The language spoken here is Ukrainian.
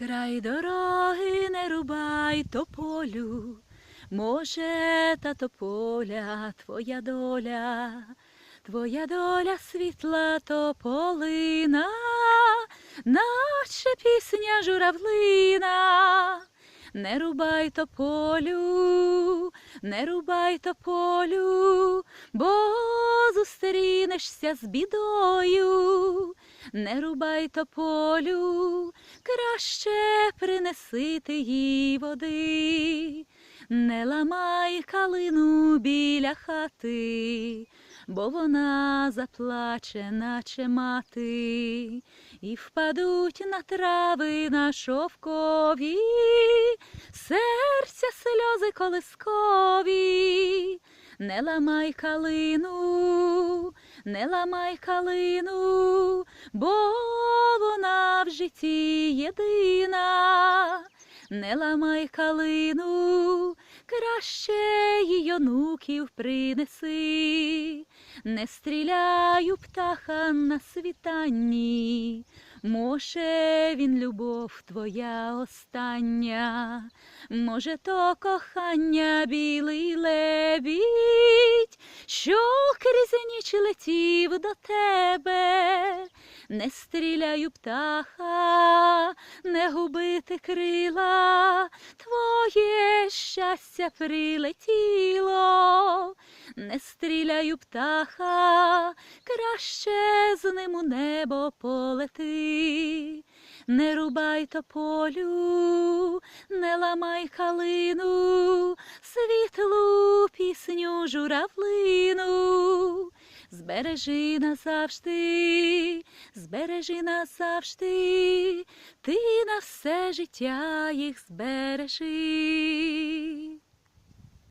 Край дороги не рубай тополю, може, та тополя твоя доля, твоя доля світла тополина, наче пісня журавлина. Не рубай тополю, не рубай тополю, бо зустрінешся з бідою. Не рубай тополю, краще принеси ти їй води, не ламай калину біля хати, бо вона заплаче, наче мати, і впадуть на трави на шовкові, серця сльози колискові. Не ламай калину, не ламай калину, бо вона в житті єдина. Не ламай калину, краще їй онуків принеси. Не стріляю птаха на світанні, може він любов твоя остання, може то кохання білий лебідь, крізь ніч летів до тебе, не стріляю птаха, не губити крила, твоє щастя прилетіло, не стріляю птаха, краще з ним у небо полети. Не рубай тополю, не ламай калину, пісню журавлину. Збережи назавжди, збережи назавжди, ти на все життя їх збережи.